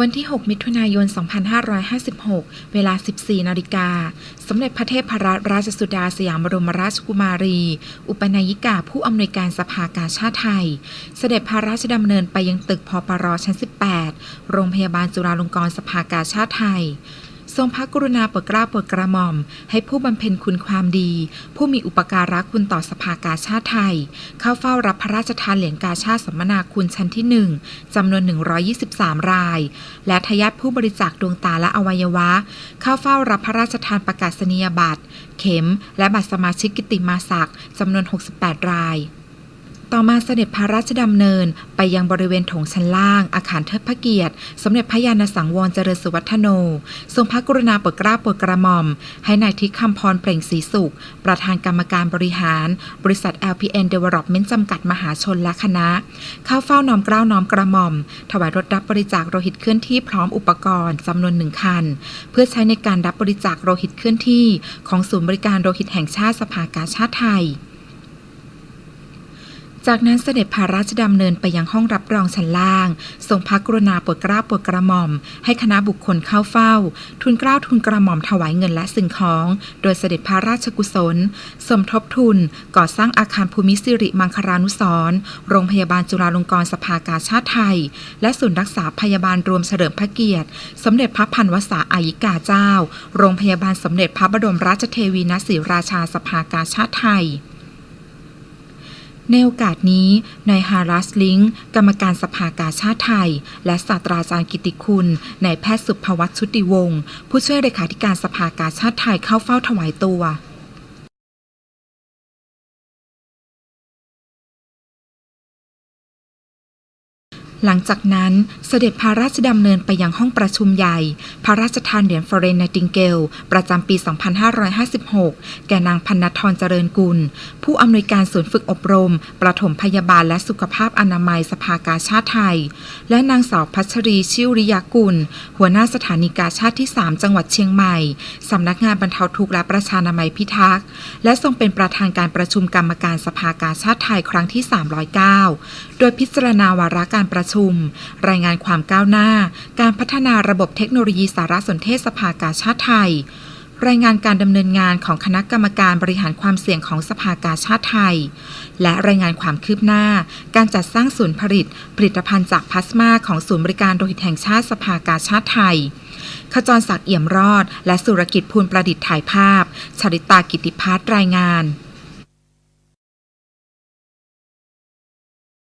วันที่ 6 มิถุนายน 2556 เวลา 14 นาฬิกา สมเด็จพระเทพรัตนราชสุดาสยามบรมราชกุมารี อุปนายิกาผู้อำนวยการสภากาชาติไทย เสด็จพระราชดำเนินไปยังตึกพปรชั้น 18 โรงพยาบาลจุฬาลงกรณ์สภากาชาติไทย ทรงพระกรุณาโปรดเกล้าโปรดกระหม่อม ให้ผู้บำเพ็ญคุณความดี ผู้มีอุปการะคุณต่อสภากาชาติไทย เข้าเฝ้ารับพระราชทานเหรียญกาชาติสมนาคุณชั้นที่ 1จำนวน 123 ราย และทยาทผู้บริจาคดวงตาและอวัยวะ เข้าเฝ้ารับพระราชทานประกาศนียบัตร เข็ม และบัตรสมาชิกกิตติมาศักดิ์จำนวน 68 ราย ต่อมาเสด็จพระราชดำเนินไปยังบริเวณถงชั้นล่าง อาคารเทิดพระเกียรติ สมเด็จพระยาณสังวรเจริญสุวัฒโน ทรงพระกรุณาโปรดเกล้าโปรดกระหม่อม ให้นายทิศคำพรเปล่งศรีสุข ประธานกรรมการบริหาร บริษัท LPN Development จำกัดมหาชนและคณะ เข้าเฝ้าน้อมเกล้าน้อมกระหม่อม ถวายรถรับบริจาคโลหิตเคลื่อนที่พร้อมอุปกรณ์จำนวนหนึ่งคัน เพื่อใช้ในการรับบริจาคโลหิตเคลื่อนที่ ของศูนย์บริการโลหิตแห่งชาติสภากาชาติไทย จากนั้นเสด็จพระราชดำเนินไปยังห้องรับรองชั้นล่าง ทรงพระกรุณาโปรดเกล้าโปรดกระหม่อม ให้คณะบุคคลเข้าเฝ้า ทุนเกล้าทุนกระหม่อมถวายเงินและสิ่งของ โดยเสด็จพระราชกุศล สมทบทุน ก่อสร้างอาคารภูมิสิริมังคลานุสรโรงพยาบาลจุฬาลงกรณ์สภากาชาติไทย และศูนย์รักษาพยาบาลรวมเฉลิมพระเกียรติ สมเด็จพระพันวษาอายิกาเจ้า โรงพยาบาลสมเด็จพระบรมราชเทวีณศรีราชาสภากาชาติไทย ในโอกาสนี้นายฮารัสลิงกรรมการสภากาชาติไทย และศาสตราจารย์กิติคุณนายแพทย์สุภวัตชุติวงศ์ผู้ช่วยเลขาธิการสภากาชาติไทยเข้าเฝ้าถวายตัว หลังจากนั้นเสด็จพระราชดำเนินไปยังห้องประชุมใหญ่ พระราชทานเหรียญฟอเรนไนติงเกล ประจำปี 2556 แก่นางพันนทรเจริญกุล ผู้อำนวยการศูนย์ฝึกอบรม ประถมพยาบาลและสุขภาพอนามัยสภากาชาติไทย และนางสาวพัชรีชิวริยากุล หัวหน้าสถานีกาชาติที่ 3 จังหวัดเชียงใหม่สำนักงานบรรเทาทุกข์และประชานามัยพิทักษ์ และทรงเป็นประธานการประชุมกรรมการสภากาชาติไทยครั้งที่ 309 โดยพิจารณาวาระการประชุม รายงานความก้าวหน้า การพัฒนาระบบเทคโนโลยีสารสนเทศสภากาชาติไทย รายงานการดำเนินงานของคณะกรรมการบริหารความเสี่ยงของสภากาชาติไทย และรายงานความคืบหน้า การจัดสร้างศูนย์ผลิต ผลิตภัณฑ์จากพลาสมาของศูนย์บริการโลหิตแห่งชาติสภากาชาติไทยขจรศักดิ์เอี่ยมรอด และสุรกิจภูลประดิษฐ์ถ่ายภาพ ชริตากิติพัฒน์รายงาน